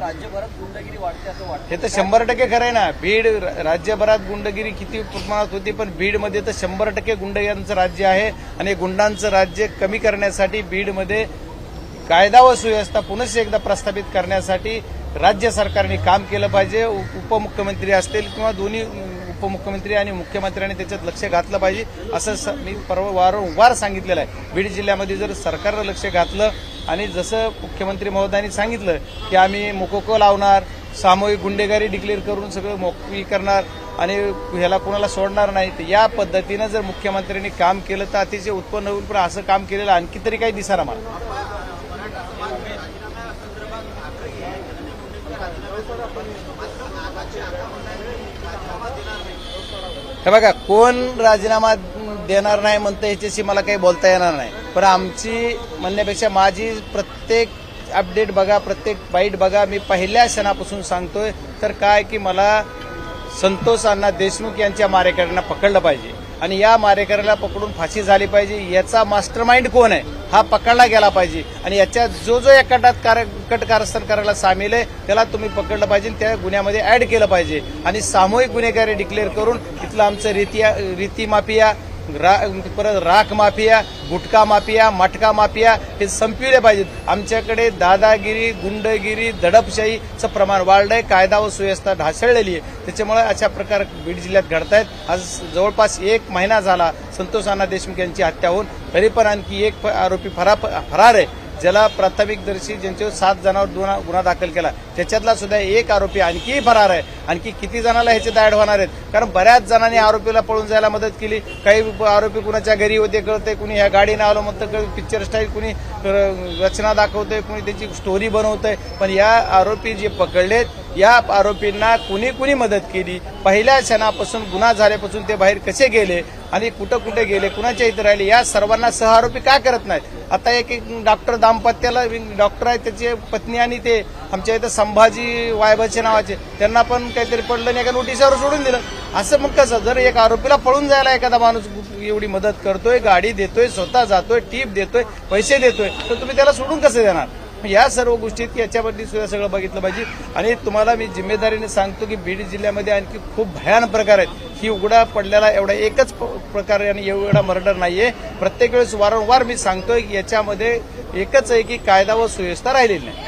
राज्यभरात गुंडगिरी वाढते असं वाटतं. हे तर शंभर टक्के खरं आहे ना. बीड राज्यभरात गुंडगिरी किती प्रमाणात होती पण बीडमध्ये तर शंभर टक्के गुंडगिरीचं राज्य आहे आणि गुंडांचं राज्य कमी करण्यासाठी बीडमध्ये कायदा व सुव्यवस्था पुनश्च एकदा प्रस्थापित करण्यासाठी राज्य सरकारने काम केलं पाहिजे. उपमुख्यमंत्री असतील किंवा दोन्ही उपमुख्यमंत्री आणि मुख्यमंत्र्यांनी त्याच्यात लक्ष घातलं पाहिजे असं स- मी परवा वारंवार सांगितलेलं आहे. बीड जिल्ह्यामध्ये जर सरकारनं लक्ष घातलं आणि जसं मुख्यमंत्री महोदयांनी सांगितलं की आम्ही मोकोको लावणार सामूहिक गुंडेगारी डिक्लेअर करून सगळं मोकळी करणार आणि ह्याला कोणाला सोडणार नाही तर या पद्धतीनं जर मुख्यमंत्र्यांनी काम केलं तर अतिशय उत्पन्न होईल. पण असं काम केलेलं आणखी तरी काही दिसाना मला हे बघा कोण राजीनामा देणार नाही म्हणतं याच्याशी मला काही बोलता येणार नाही. पण आमची म्हणण्यापेक्षा माझी प्रत्येक अपडेट बघा प्रत्येक बाईट बघा मी पहिल्या क्षणापासून सांगतोय तर काय की मला संतोष अण्णा देशमुख यांच्या मारेकऱ्यांना पकडलं पाहिजे. आणि या मारेकऱ्याला पकडून फाशी झाली पाहिजे. याचा मास्टर माइंड कोण आहे? हा पकडला गेला पाहिजे. आणि याच्यात जो जो या कटात कार कट कारस्थान करायला सामील आहे त्याला तुम्ही पकडलं पाहिजे आणि त्या गुन्ह्यामध्ये ऍड केलं पाहिजे. आणि सामूहिक गुन्हेगारी डिक्लेअर करून इथलं आमचं रीती रीती माफिया रा परत राख माफिया गुटखा माफिया मटका माफिया हे संपविले पाहिजेत. आमच्याकडे दादागिरी गुंडगिरी दडपशाहीचं प्रमाण वाढलं आहे कायदा व सुव्यवस्था ढासळलेली आहे. त्याच्यामुळे अशा प्रकार बीड जिल्ह्यात घडतायत. आज जवळपास एक महिना झाला संतोष अण्णा देशमुख यांची हत्या होऊन. तरी पण आणखी एक फ- आरोपी फरा फरार आहे. ज्याला प्राथमिकदर्शी ज्यांच्यावर सात जणांवर गुन्हा गुन्हा दाखल केला. त्याच्यातला सुद्धा एक आरोपी आणखी फरार आहे. आणखी किती जणांना ह्याचे दाड होणार आहेत? कारण बऱ्याच जणांनी आरोपीला पळून जायला मदत केली. काही आरोपी कुणाच्या घरी होते कळते कुणी ह्या गाडीनं नावलं म्हणतं पिक्चर स्टाईल कुणी रचना दाखवतंय कुणी त्याची स्टोरी बनवतंय. पण या आरोपी जे पकडलेत या आरोपींना कुणी कुणी मदत केली? पहिल्या क्षणापासून गुन्हा झाल्यापासून ते बाहेर कसे गेले? आणि कुठं कुठे गेले? कुणाच्या इथे राहिले? या सर्वांना सह आरोपी का करत नाहीत? आता एक एक डॉक्टर दाम्पत्याला डॉक्टर आहे त्याची पत्नी आणि ते आमच्या इथं संभाजी वायबाचे नावाचे त्यांना पण काहीतरी पडलं नाही एका नोटिसावर सोडून दिलं. असं मग कसं जर एक आरोपीला पळून जायला एखादा माणूस एवढी मदत करतोय गाडी देतोय स्वतः जातोय टीप देतोय पैसे देतोय तर तुम्ही त्याला सोडून कसं देणार? या सर्व गोष्टीत याच्याबद्दल सुद्धा सगळं बघितलं पाहिजे. आणि तुम्हाला मी जिम्मेदारीने सांगतो की बीड जिल्ह्यामध्ये आणखी खूप भयान प्रकार आहेत. ही उघडा पडलेला एवढा एकच प- प्रकार आणि एवढा मर्डर नाहीये. प्रत्येक वेळेस वारंवार मी सांगतोय की याच्यामध्ये एकच आहे की कायदा व सुव्यवस्था राहिलेली नाही.